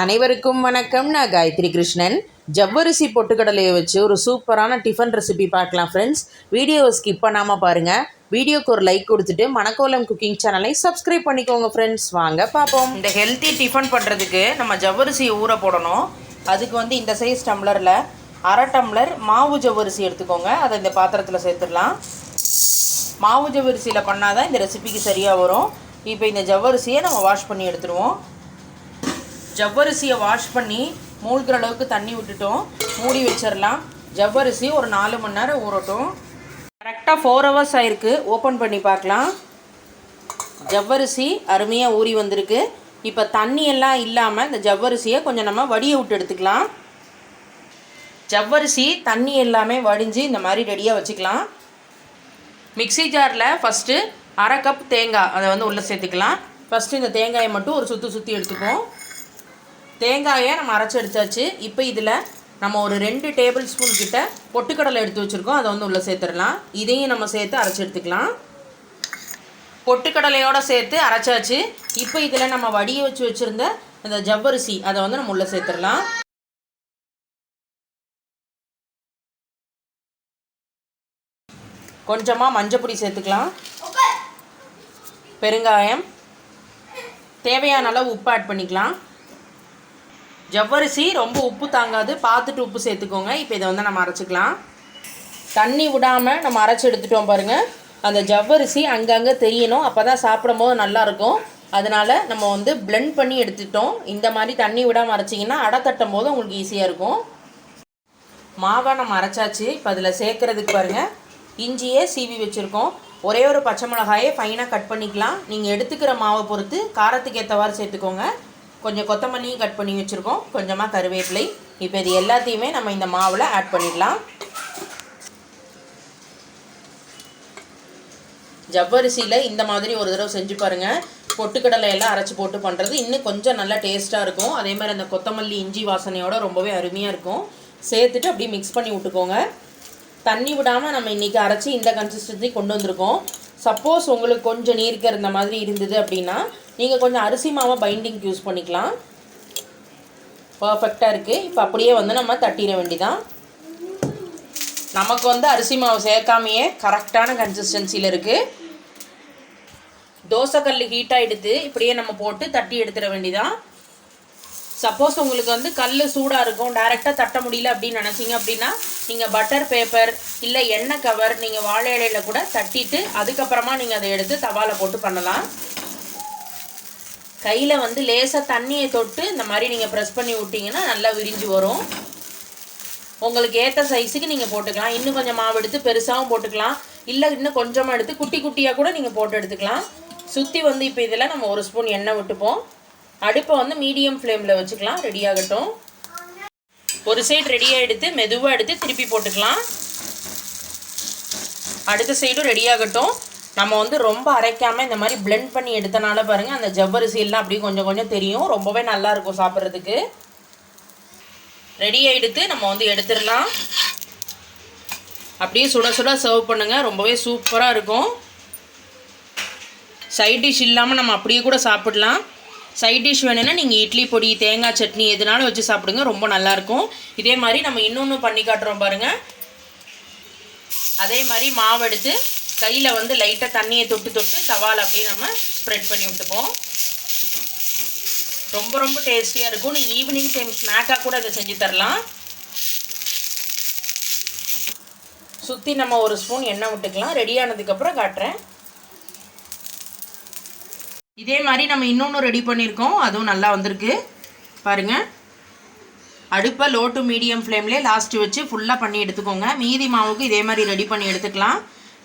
அனைவருக்கும் வணக்கம். நான் காயத்ரி கிருஷ்ணன். ஜவ்வரிசி பொட்டுக்கடலையை வச்சு ஒரு சூப்பரான டிஃபன் ரெசிபி பார்க்கலாம் ஃப்ரெண்ட்ஸ் வீடியோவை ஸ்கிப் பண்ணாமல் பாருங்கள் வீடியோக்கு ஒரு லைக் கொடுத்துட்டு மணக்கோலம் குக்கிங் சேனலை சப்ஸ்கிரைப் பண்ணிக்கோங்க ஃப்ரெண்ட்ஸ் வாங்க பார்ப்போம். இந்த ஹெல்த்தி டிஃபன் பண்ணுறதுக்கு நம்ம ஜவ்வரிசியை ஊற போடணும். அதுக்கு வந்து இந்த சைஸ் டம்ளரில் அரை டம்ளர் மாவு ஜவ்வரிசி எடுத்துக்கோங்க. அதை இந்த பாத்திரத்தில் சேர்த்துடலாம். மாவு ஜவ்வரிசியில் பண்ணால் தான் இந்த ரெசிபிக்கு சரியாக வரும். இப்போ இந்த ஜவ்வரிசியை நம்ம வாஷ் பண்ணி எடுத்துருவோம். ஜவ்வரிசியை வாஷ் பண்ணி மூழ்கிற அளவுக்கு தண்ணி விட்டுட்டோம். மூடி வச்சிடலாம் ஜவ்வரிசி ஒரு நாலு மணி நேரம் ஊறட்டும். கரெக்டாக ஃபோர் ஹவர்ஸ் ஆயிருக்கு. ஓப்பன் பண்ணி பார்க்கலாம். ஜவ்வரிசி அருமையாக ஊறி வந்திருக்கு. இப்போ தண்ணி எல்லாம் இல்லாமல் இந்த ஜவ்வரிசியை கொஞ்சம் நம்ம வடிய விட்டு எடுத்துக்கலாம். ஜவ்வரிசி தண்ணி எல்லாமே வடிஞ்சு இந்த மாதிரி ரெடியாக வச்சுக்கலாம். மிக்ஸி ஜாரில் ஃபஸ்ட்டு அரை கப் தேங்காய் அதை வந்து உள்ளே சேர்த்துக்கலாம். ஃபஸ்ட்டு இந்த தேங்காயை மட்டும் ஒரு சுற்றி சுற்றி எடுத்துக்குவோம் தேங்காயை நம்ம அரைச்சி எடுத்தாச்சு. இப்போ இதில் நம்ம ஒரு ரெண்டு டேபிள் ஸ்பூன் கிட்ட பொட்டுக்கடலை எடுத்து வச்சுருக்கோம். அதை வந்து உள்ளே சேர்த்துடலாம். இதையும் நம்ம சேர்த்து அரைச்சி எடுத்துக்கலாம். பொட்டுக்கடலையோடு சேர்த்து அரைச்சாச்சு. இப்போ இதில் நம்ம வடிய வச்சு வச்சுருந்த இந்த ஜவ்வரிசி அதை வந்து நம்ம உள்ளே சேர்த்துடலாம். கொஞ்சமாக மஞ்சப்பொடி சேர்த்துக்கலாம். பெருங்காயம். தேவையான அளவு உப்பு ஆட் பண்ணிக்கலாம். ஜவ்வரிசி ரொம்ப உப்பு தாங்காது. பார்த்துட்டு உப்பு சேர்த்துக்கோங்க. இப்போ இதை வந்து நம்ம அரைச்சிக்கலாம். தண்ணி விடாமல் நம்ம அரைச்சி எடுத்துட்டோம் பாருங்கள் அந்த ஜவ்வரிசி அங்கங்கே தெரியணும். அப்போ தான் சாப்பிடும்போது நல்லாயிருக்கும். அதனால் நம்ம வந்து பிளெண்ட் பண்ணி எடுத்துட்டோம். இந்த மாதிரி தண்ணி விடாமல் அரைச்சிங்கன்னா அடை தட்டும் போது உங்களுக்கு ஈஸியாக இருக்கும். மாவை நம்ம அரைச்சாச்சு. இப்போ அதில் சேர்க்குறதுக்கு பாருங்கள் இஞ்சியே சீவி வச்சுருக்கோம். ஒரே ஒரு பச்சை மிளகாயை ஃபைனாக கட் பண்ணிக்கலாம். நீங்கள் எடுத்துக்கிற மாவை பொறுத்து காரத்துக்கு ஏற்றவாறு சேர்த்துக்கோங்க. கொஞ்சம் கொத்தமல்லியும் கட் பண்ணி வச்சுருக்கோம். கொஞ்சமாக கருவேப்பிலை. இப்போ இது எல்லாத்தையுமே நம்ம இந்த மாவில் ஆட் பண்ணிடலாம். ஜவ்வரிசியில் இந்த மாதிரி ஒரு தடவை செஞ்சு பாருங்கள் பொட்டுக்கடலை எல்லாம் அரைச்சி போட்டு பண்ணுறது இன்னும் கொஞ்சம் நல்லா டேஸ்ட்டாக இருக்கும். அதே மாதிரி அந்த கொத்தமல்லி இஞ்சி வாசனையோட ரொம்பவே அருமையாக இருக்கும். சேர்த்துட்டு அப்படியே மிக்ஸ் பண்ணி விட்டுக்கோங்க. தண்ணி விடாமல் நம்ம இன்றைக்கி அரைச்சி இந்த கன்சிஸ்டன்சி கொண்டு வந்திருக்கோம். சப்போஸ் உங்களுக்கு கொஞ்சம் நீர்க்க இருந்த மாதிரி இருந்தது அப்படின்னா நீங்கள் கொஞ்சம் அரிசி மாவை பைண்டிங் யூஸ் பண்ணிக்கலாம். பர்ஃபெக்டாக இருக்குது இப்போ அப்படியே வந்து நம்ம தட்டிட வேண்டிதான். நமக்கு வந்து அரிசி மாவு சேர்க்காமையே கரெக்டான கன்சிஸ்டன்சியில் இருக்குது தோசைக்கல் ஹீட்டாக எடுத்து இப்படியே நம்ம போட்டு தட்டி எடுத்துட வேண்டிதான். சப்போஸ் உங்களுக்கு வந்து கல் சூடாக இருக்கும். டைரெக்டாக தட்ட முடியல அப்படின்னு நினச்சிங்க அப்படின்னா நீங்கள் பட்டர் பேப்பர் இல்லை எண்ணெய் கவர் நீங்கள் வாழை இலையில் கூட தட்டிட்டு அதுக்கப்புறமா நீங்கள் அதை எடுத்து தவாவில் போட்டு பண்ணலாம். கையில் வந்து லேசாக தண்ணியை தொட்டு இந்த மாதிரி நீங்கள் ப்ரெஸ் பண்ணி விட்டிங்கன்னா நல்லா விரிஞ்சு வரும். உங்களுக்கு ஏற்ற சைஸுக்கு நீங்கள் போட்டுக்கலாம். இன்னும் கொஞ்சம் மாவு எடுத்து பெருசாகவும் போட்டுக்கலாம். இல்லை இன்னும் கொஞ்சமாக எடுத்து குட்டி குட்டியாக கூட நீங்கள் போட்டு எடுத்துக்கலாம். சுற்றி வந்து இப்போ இதில் நம்ம ஒரு ஸ்பூன் எண்ணெய் விட்டுப்போம். அடுப்பை வந்து மீடியம் ஃப்ளேமில் வச்சுக்கலாம். ரெடி ஆகட்டும். ஒரு சைடு ரெடியாக எடுத்து மெதுவாக எடுத்து திருப்பி போட்டுக்கலாம். அடுத்த சைடும் ரெடி ஆகட்டும். நம்ம வந்து ரொம்ப அரைக்காமல் இந்த மாதிரி பிளெண்ட் பண்ணி எடுத்தனால பாருங்கள் அந்த ஜவ்வரிசியெல்லாம் அப்படியே கொஞ்சம் கொஞ்சம் தெரியும். ரொம்பவே நல்லாயிருக்கும் சாப்பிட்றதுக்கு. ரெடி ஆகிடுத்து நம்ம வந்து எடுத்துடலாம். அப்படியே சுட சுட சர்வ் பண்ணுங்கள் ரொம்பவே சூப்பராக இருக்கும். சைட் டிஷ் இல்லாமல் நம்ம அப்படியே கூட சாப்பிடலாம். சைட் டிஷ் வேணும்னா நீங்கள் இட்லி பொடி தேங்காய் சட்னி எதுனாலும் வச்சு சாப்பிடுங்க. ரொம்ப நல்லாயிருக்கும் இதே மாதிரி நம்ம இன்னொன்று பண்ணி காட்டுறோம் பாருங்கள் அதே மாதிரி மாவு எடுத்து கையில் வந்து லைட்டாக தண்ணியை தொட்டு தொட்டு தவால் அப்படியே நம்ம ஸ்ப்ரெட் பண்ணி விட்டுப்போம். ரொம்ப ரொம்ப டேஸ்டியாக இருக்கும். நீங்கள் ஈவினிங் டைம் ஸ்நாக்காக கூட இதை செஞ்சு தரலாம். சுற்றி நம்ம ஒரு ஸ்பூன் எண்ணெய் விட்டுக்கலாம். ரெடியானதுக்கப்புறம் காட்டுறேன். இதே மாதிரி நம்ம இன்னொன்று ரெடி பண்ணியிருக்கோம். அதுவும் நல்லா வந்திருக்கு. பாருங்கள் அடுப்பை லோ டு மீடியம் ஃப்ளேம்லேயே லாஸ்ட்டு வச்சு ஃபுல்லாக பண்ணி எடுத்துக்கோங்க. மீதி மாவுக்கு இதே மாதிரி ரெடி பண்ணி எடுத்துக்கலாம்.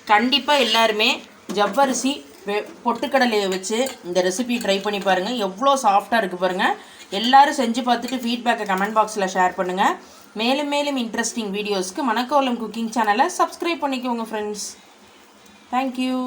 கண்டிப்பாக எல்லாருமே ஜவ்வரிசி பொட்டுக்கடலையை வச்சு இந்த ரெசிபி ட்ரை பண்ணி பாருங்கள் எவ்வளோ சாஃப்டாக இருக்குது பாருங்கள் எல்லோரும் செஞ்சு பார்த்துட்டு ஃபீட்பேக்கை கமெண்ட் பாக்ஸில் ஷேர் பண்ணுங்கள் மேலும் மேலும் இன்ட்ரெஸ்டிங் வீடியோஸ்க்கு மணக்கோலம் குக்கிங் சேனலை சப்ஸ்கிரைப் பண்ணிக்கோங்க ஃப்ரெண்ட்ஸ் தேங்க்யூ